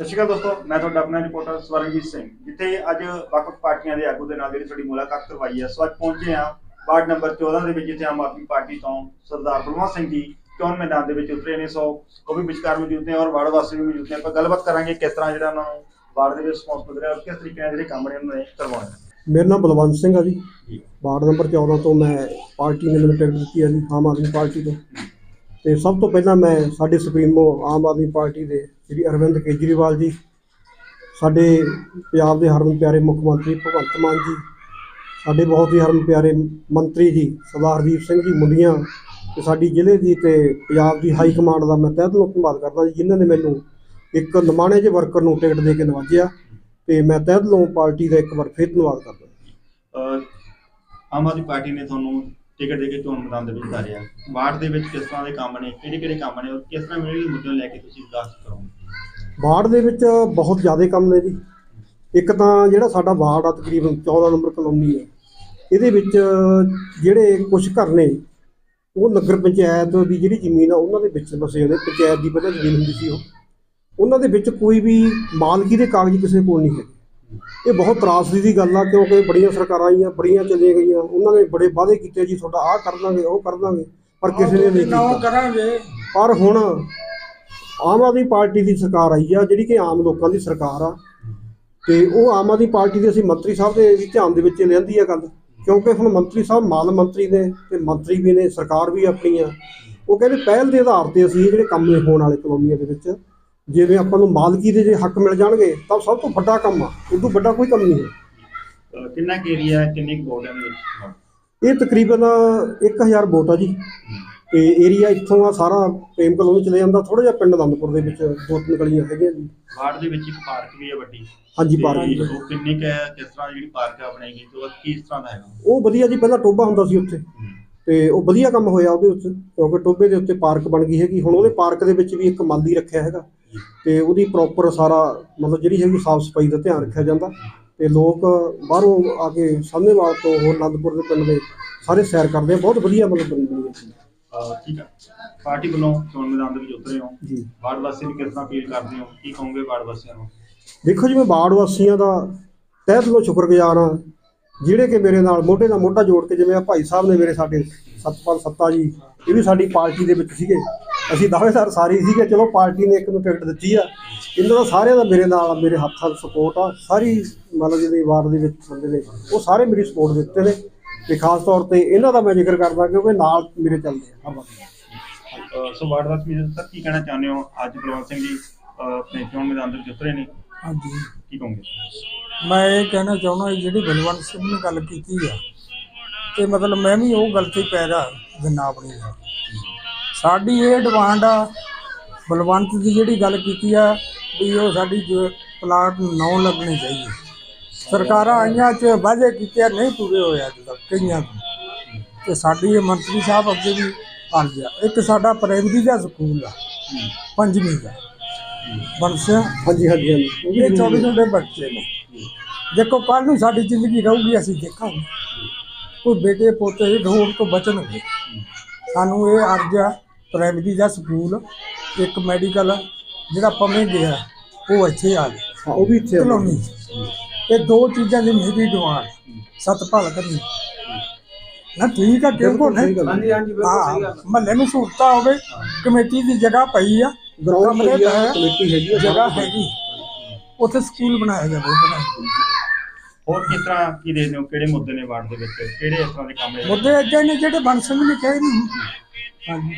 ਸਤਿ ਸ਼੍ਰੀ ਅਕਾਲ ਦੋਸਤੋ ਮੈਂ ਤੁਹਾਡਾ ਆਪਣਾ ਰਿਪੋਰਟਰ ਸਵਰਨਜੀਤ ਸਿੰਘ। ਜਿੱਥੇ ਅੱਜ ਵੱਖ-ਵੱਖ ਪਾਰਟੀਆਂ ਦੇ ਆਗੂ ਦੇ ਨਾਲ ਜਿਹੜੀ ਤੁਹਾਡੀ ਮੁਲਾਕਾਤ ਕਰਵਾਈ ਹੈ ਸੋ ਅੱਜ ਪਹੁੰਚੇ ਹਾਂ ਵਾਰਡ ਨੰਬਰ 14 ਦੇ ਵਿੱਚ ਜਿੱਥੇ ਆਮ ਆਦਮੀ ਪਾਰਟੀ ਤੋਂ ਸਰਦਾਰ ਬਲਵੰਤ ਸਿੰਘ ਜੀ ਚੋਣ ਮੈਦਾਨ ਦੇ ਵਿੱਚ ਉਤਰੇ ਨੇ। ਸੋ ਉਹ ਵੀ ਵਿਚਕਾਰ ਮੌਜੂਦ ਨੇ ਔਰ ਵਾਰਡ ਵਾਸੀ ਵੀ ਮੌਜੂਦ ਨੇ। ਆਪਾਂ ਗੱਲਬਾਤ ਕਰਾਂਗੇ ਕਿਸ ਤਰ੍ਹਾਂ ਜਿਹੜਾ ਉਹਨਾਂ ਨੂੰ ਵਾਰਡ ਦੇ ਵਿੱਚ ਰਿਸਪੌਂਸ ਮਿਲ ਰਿਹਾ ਔਰ ਕਿਸ ਤਰੀਕੇ ਨਾਲ ਜਿਹੜੇ ਕੰਮ ਨੇ ਉਹਨਾਂ ਨੇ ਕਰਵਾਉਣੇ। ਮੇਰਾ ਨਾਮ ਬਲਵੰਤ ਸਿੰਘ ਆ ਜੀ। ਵਾਰਡ ਨੰਬਰ 14 ਤੋਂ ਮੈਂ ਪਾਰਟੀ ਨੇ ਮੈਨੂੰ ਟਿਕਟ ਦਿੱਤੀ ਆ ਜੀ ਆਮ ਆਦਮੀ ਪਾਰਟੀ ਤੋਂ। ਤੇ ਸਭ ਤੋਂ ਪਹਿਲਾਂ ਮੈਂ ਸਾਡੇ ਸੁਪਰੀਮੋ ਆਮ ਆਦਮੀ ਪਾਰਟੀ ਦੇ ਸ਼੍ਰੀ ਅਰਵਿੰਦ ਕੇਜਰੀਵਾਲ ਜੀ, ਸਾਡੇ ਪੰਜਾਬ ਦੇ ਹਰਮਨ ਪਿਆਰੇ ਮੁੱਖ ਮੰਤਰੀ ਭਗਵੰਤ ਮਾਨ ਜੀ, ਸਾਡੇ ਬਹੁਤ ਹੀ ਹਰਮਨ ਪਿਆਰੇ ਮੰਤਰੀ ਜੀ ਸਰਦਾਰ ਹਰਦੀਪ ਸਿੰਘ ਜੀ ਮੁੰਡੀਆਂ ਤੇ ਸਾਡੀ ਜ਼ਿਲ੍ਹੇ ਦੀ ਤੇ ਪੰਜਾਬ ਦੀ ਹਾਈ ਕਮਾਂਡ ਦਾ ਮੈਂ ਤਹਿ ਦਿਲੋਂ ਧੰਨਵਾਦ ਕਰਦਾ ਜੀ, ਜਿਨ੍ਹਾਂ ਨੇ ਮੈਨੂੰ ਇੱਕ ਨਿਮਾਣੇ ਜਿਹੇ ਵਰਕਰ ਨੂੰ ਟਿਕਟ ਦੇ ਕੇ ਨਵਾਜਿਆ ਤੇ ਮੈਂ ਤਹਿ ਦਿਲੋਂ ਪਾਰਟੀ ਦਾ ਇੱਕ ਵਾਰ ਫਿਰ ਧੰਨਵਾਦ ਕਰਦਾ। ਆਮ ਆਦਮੀ ਪਾਰਟੀ ਨੇ ਤੁਹਾਨੂੰ ਟਿਕਟ ਦੇ ਕੇ ਚੋਣ ਮੈਦਾਨ ਦੇ ਵਿੱਚ ਉਤਾਰਿਆ? ਵਾਰਡ ਦੇ ਵਿੱਚ ਕਿਸ ਤਰ੍ਹਾਂ ਦੇ ਕੰਮ ਨੇ? ਕਿਹੜੇ ਕਿਹੜੇ ਕੰਮ ਨੇ? ਔਰ ਕਿਸ ਤਰ੍ਹਾਂ ਜਿਹੜੇ ਮੁੱਦਿਆਂ ਨੂੰ ਲੈ ਕੇ ਤੁਸੀਂ ਵਿਕਾਸ ਕਰੋਗੇ? ਵਾਰਡ ਦੇ ਵਿੱਚ ਬਹੁਤ ਜ਼ਿਆਦਾ ਕੰਮ ਨੇ ਜੀ। ਇੱਕ ਤਾਂ ਜਿਹੜਾ ਸਾਡਾ ਵਾਰਡ ਆ ਤਕਰੀਬਨ 14 ਨੰਬਰ ਕਲੋਨੀ ਹੈ। ਇਹਦੇ ਵਿੱਚ ਜਿਹੜੇ ਕੁਝ ਘਰ ਨੇ, ਉਹ ਨਗਰ ਪੰਚਾਇਤ ਦੀ ਜਿਹੜੀ ਜ਼ਮੀਨ ਆ, ਉਹਨਾਂ ਦੇ ਵਿੱਚ ਵਸੇ ਹੋਏ ਪੰਚਾਇਤ ਦੀ ਪਹਿਲਾਂ ਜ਼ਮੀਨ ਹੁੰਦੀ ਸੀ ਉਹ। ਉਹਨਾਂ ਦੇ ਵਿੱਚ ਕੋਈ ਵੀ ਮਾਲਕੀ ਦੇ ਕਾਗਜ਼ ਕਿਸੇ ਕੋਲ ਨਹੀਂ ਹੈ ਇਹ ਬਹੁਤ ਤਰਾਸਦੀ ਦੀ ਗੱਲ ਆ ਕਿਉਂਕਿ ਬੜੀਆਂ ਸਰਕਾਰਾਂ ਆਈਆਂ ਬੜੀਆਂ ਚੱਲੀਆਂ ਗਈਆਂ ਉਹਨਾਂ ਨੇ ਬੜੇ ਵਾਅਦੇ ਕੀਤੇ ਜੀ ਤੁਹਾਡਾ ਆਹ ਕਰ ਦਾਂਗੇ ਉਹ ਕਰ ਦਾਂਗੇ ਪਰ ਕਿਸੇ ਨੇ ਨਹੀਂ ਕੀਤਾ। ਕਰਾਂਗੇ। ਪਰ ਹੁਣ ਆਮ ਆਦਮੀ ਪਾਰਟੀ ਦੀ ਸਰਕਾਰ ਆਈ ਆ ਜਿਹੜੀ ਕਿ ਆਮ ਲੋਕਾਂ ਦੀ ਸਰਕਾਰ ਆ ਤੇ ਉਹ ਆਮ ਆਦਮੀ ਪਾਰਟੀ ਦੇ ਅਸੀਂ ਮੰਤਰੀ ਸਾਹਿਬ ਦੇ ਵੀ ਧਿਆਨ ਦੇ ਵਿੱਚ ਲਿਆਂਦੀ ਆ ਗੱਲ ਕਿਉਂਕਿ ਹੁਣ ਮੰਤਰੀ ਸਾਹਿਬ ਮਾਲ ਮੰਤਰੀ ਨੇ ਤੇ ਮੰਤਰੀ ਵੀ ਨੇ ਸਰਕਾਰ ਵੀ ਆਪਣੀ ਆ। ਉਹ ਕਹਿੰਦੇ ਪਹਿਲ ਦੇ ਆਧਾਰ ਤੇ ਅਸੀਂ ਜਿਹੜੇ ਕੰਮ ਹੋਣ ਵਾਲੇ ਕਲੋਨੀਆਂ ਦੇ ਵਿੱਚ ਜਿਵੇਂ ਆਪਾਂ ਨੂੰ ਮਾਲਕੀ ਦੇ ਜੇ ਹੱਕ ਮਿਲ ਜਾਣਗੇ ਤਾਂ ਸਭ ਤੋਂ ਵੱਡਾ ਕੰਮ ਆ। ਤੋਂ ਵੱਡਾ ਕੋਈ ਕੰਮ ਨਹੀਂ ਹੈ। ਅਹ ਕਿੰਨਾ ਕੁ ਏਰੀਆ ਕਿੰਨੇ ਕੁ ਵੋਟ ਹੈ ਇਹਦੇ ਵਿੱਚ? ਇਹ ਤਕਰੀਬਨ 1000 ਵੋਟ ਆ ਜੀ। ਤੇ ਏਰੀਆ ਇੱਥੋਂ ਆ ਸਾਰਾ ਪ੍ਰੇਮ ਕਲੋਨੀ ਚਲੇ ਜਾਂਦਾ ਥੋੜਾ ਜਿਹਾ ਪਿੰਡ ਅਨੰਦਪੁਰ ਦੇ ਵਿੱਚ ਦੋ ਤਿੰਨ ਗਲੀਆਂ ਹੈਗੀਆਂ ਜੀ। ਵਾਰਡ ਦੇ ਵਿੱਚ ਇੱਕ ਪਾਰਕ ਵੀ ਹੈ ਵੱਡੀ। ਹਾਂਜੀ ਤੇ ਪਾਰਕ। ਉਹ ਕਿੰਨੀ ਕੁ ਹੈ ਕਿਸ ਤਰ੍ਹਾਂ ਜਿਹੜੀ ਪਾਰਕ ਆ ਬਣਾਈ ਗਈ ਤੇ ਉਹ ਕਿਸ ਤਰ੍ਹਾਂ ਦਾ ਹੈਗਾ? ਉਹ ਵਧੀਆ ਜੀ ਪਹਿਲਾਂ ਟੋਬਾ ਹੁੰਦਾ ਸੀ ਉੱਥੇ। ਤੇ ਉਹ ਵਧੀਆ ਕੰਮ ਹੋਇਆ ਉਹਦੇ ਉੱਤੇ ਕਿਉਂਕਿ ਟੋਬੇ ਦੇ ਉੱਤੇ ਪਾਰਕ ਬਣ ਗਈ ਹੈਗੀ। ਹੁਣ ਉਹਦੇ ਪਾਰਕ ਦੇ ਵਿੱਚ ਵੀ ਇੱਕ ਮਾਲੀ ਰੱਖਿਆ ਹੈਗਾ। ਤੇ ਉਹਦੀ ਪ੍ਰੋਪਰ ਸਾਰਾ ਮਤਲਬ ਜਿਹੜੀ ਹੈਗੀ ਸਾਫ਼ ਸਫ਼ਾਈ ਦਾ ਧਿਆਨ ਰੱਖਿਆ ਜਾਂਦਾ। ਤੇ ਲੋਕ ਬਾਹਰੋਂ ਆ ਕੇ ਸਾਹਮਣੇਵਾਲ ਤੋਂ ਹੋਰ ਆਨੰਦਪੁਰ ਦੇ ਪਿੰਡ ਦੇ ਸਾਰੇ ਸੈਰ ਕਰਦੇ ਆ। ਬਹੁਤ ਵਧੀਆ ਮਤਲਬ ਬਣੀ ਹੋਈ ਹੈ। ਠੀਕ ਹੈ ਪਾਰਟੀ ਵੱਲੋਂ ਚੋਣ ਮੈਦਾਨ ਦੇ ਵਿੱਚ ਉਤਰੇ ਹੋ। ਜੀ। ਵਾਰਡ ਵਾਸੀ ਨੂੰ ਕਿਸ ਤਰ੍ਹਾਂ ਅਪੀਲ ਕਰਦੇ ਹੋ। ਕੀ ਕਹੋਗੇ ਵਾਰਡ ਵਾਸੀਆਂ ਨੂੰ? ਦੇਖੋ ਜੀ ਮੈਂ ਬਾੜ ਵਾਸੀਆਂ ਦਾ ਤਹਿ ਦਿਲੋਂ ਸ਼ੁਕਰਗੁਜ਼ਾਰ ਹਾਂ। ਜਿਹੜੇ ਕਿ ਮੇਰੇ ਨਾਲ ਮੋਢੇ ਨਾਲ ਮੋਢਾ ਜੋੜ ਕੇ ਜਿਵੇਂ ਆ ਭਾਈ ਸਾਹਿਬ ਨੇ ਮੇਰੇ ਸਾਡੇ ਸਤਪਾਲ ਸੱਤਾ ਜੀ ਇਹ ਵੀ ਸਾਡੀ ਪਾਰਟੀ ਦੇ ਵਿੱਚ ਸੀਗੇ। ਅਸੀਂ ਦਾਅਵੇਦਾਰ ਸਾਰੇ ਹੀ ਸੀਗੇ ਚਲੋ ਪਾਰਟੀ ਨੇ ਇੱਕ ਨੂੰ ਟਿਕਟ ਦਿੱਤੀ ਆ। ਇਹਨਾਂ ਦਾ ਸਾਰਿਆਂ ਦਾ ਮੇਰੇ ਨਾਲ ਮੇਰੇ ਹੱਥਾਂ ਸਪੋਰਟ ਆ। ਸਾਰੀ ਮਤਲਬ ਜਿਹੜੇ ਵਾਰਡ ਦੇ ਵਿੱਚ ਬੰਦੇ ਨੇ ਉਹ ਸਾਰੇ ਮੇਰੀ ਸਪੋਰਟ ਦਿੱਤੇ ਨੇ। ਤੇ ਖਾਸ ਤੌਰ ਤੇ ਇਹਨਾਂ ਦਾ ਮੈਂ ਜ਼ਿਕਰ ਕਰਦਾ ਕਿਉਂਕਿ ਨਾਲ ਮੇਰੇ ਚੱਲਦੇ ਆ ਹਰ ਵਕਤ। ਅਹ ਸੋ ਵਾਰਡ ਵਾਸੀ ਮੇਰੇ ਸਰ ਕੀ ਕਹਿਣਾ ਚਾਹੁੰਦੇ ਹੋ? ਅੱਜ ਬਲਵੰਤ ਸਿੰਘ ਜੀ ਆਪਣੇ ਚੋਣ ਮੈਦਾਨ ਦੇ ਵਿੱਚ ਉਤਰੇ ਨੇ। ਹਾਂਜੀ। ਕੀ ਕਹੋਗੇ? ਮੈਂ ਇਹ ਕਹਿਣਾ ਚਾਹੁੰਦਾ ਜਿਹੜੀ ਬਲਵੰਤ ਸਿੰਘ ਨੇ ਗੱਲ ਕੀਤੀ ਆ ਤੇ ਮਤਲਬ ਮੈਂ ਵੀ ਉਹ ਗਲਤੀ ਪੈਦਾ ਦਿਨਾ ਆਪਣੀ ਦਾ। ਸਾਡੀ ਇਹ ਡਿਮਾਂਡ ਆ ਬਲਵੰਤ ਦੀ ਜਿਹੜੀ ਗੱਲ ਕੀਤੀ ਆ ਵੀ ਉਹ ਸਾਡੀ ਪਲਾਟ ਨੌ ਲੱਗਣੇ ਚਾਹੀਏ ਸਰਕਾਰਾਂ ਆਈਆਂ ਚ ਵਾਅਦੇ ਕੀਤੇ ਆ, ਨਹੀਂ ਪੂਰੇ ਹੋਏ ਅੱਜ ਤੱਕ ਕਈਆਂ ਤੋਂ। ਤੇ ਸਾਡੀ ਇਹ ਮੰਤਰੀ ਸਾਹਿਬ ਅੱਗੇ ਵੀ ਅਰਜ਼ ਆ। ਇੱਕ ਸਾਡਾ ਪ੍ਰਾਇਮਰੀ ਦਾ ਸਕੂਲ ਆ ਪੰਜਵੀਂ ਦਾ। ਬੰਸਿਆ ਹਾਂਜੀ ਹਾਂਜੀ ਹਾਂਜੀ। ਇਹ ਛੋਟੇ ਛੋਟੇ ਬੱਚੇ ਨੇ। ਦੇਖੋ ਕੱਲ ਨੂੰ ਸਾਡੀ ਜ਼ਿੰਦਗੀ ਰਹੂਗੀ ਅਸੀਂ ਦੇਖਾਂਗੇ। ਕੋਈ ਬੇਟੇ ਪੋਤੇ ਢੋਲ ਤੋਂ ਬਚਣਗੇ। ਸਾਨੂੰ ਇਹ ਅਰਜ਼ ਆ ਪ੍ਰਾਇਮਰੀ ਦਾ ਸਕੂਲ ਇੱਕ ਮੈਡੀਕਲ ਜਿਹੜਾ ਪਵੇਂ ਗਿਆ ਉਹ ਇੱਥੇ ਆ ਗਿਆ। ਹਾਂ, ਉਹ ਵੀ ਇੱਥੇ ਆ। ਕਲੋਨੀ ਇਹ ਦੋ ਚੀਜ਼ਾਂ ਦੀ ਮੇਰੀ ਡਿਮਾਂਡ ਸਤਪਾਲ ਕਰਨੀ ਨਾ ਠੀਕ ਆ ਕਿਉਂ ਬਿਲਕੁਲ ਨਹੀਂ ਸਹੀ ਗੱਲ ਹੈ। ਹਾਂ ਮਹੱਲੇ ਨੂੰ ਸਹੂਲਤਾਂ ਹੋਵੇ ਕਮੇਟੀ ਦੀ ਜਗ੍ਹਾ ਪਈ ਆ ਗਰਾਊਂਡ ਕਮਰੇ ਏਰੀਆ ਪਏ ਆ, ਕਮੇਟੀ ਹੈਗੀ ਆ ਜਗ੍ਹਾ ਹੈਗੀ। ਉੱਥੇ ਸਕੂਲ ਬਣਾਇਆ ਜਾਵੇ ਬਣਾਇਆ ਹੋਰ ਕਿਸ ਤਰ੍ਹਾਂ ਕੀ ਦੇਖਦੇ ਹੋ? ਕਿਹੜੇ ਮੁੱਦੇ ਨੇ ਵਾਰਡ ਦੇ ਵਿੱਚ? ਕਿਹੜੇ ਇਸ ਤਰ੍ਹਾਂ ਦੇ ਕੰਮ ਨੇ? ਮੁੱਦੇ ਅੱਗੇ ਨੇ ਜਿਹੜੇ ਬਣ ਸਿੰਘ ਨੇ ਕਹੇ ਨਹੀਂ। ਹਾਂਜੀ।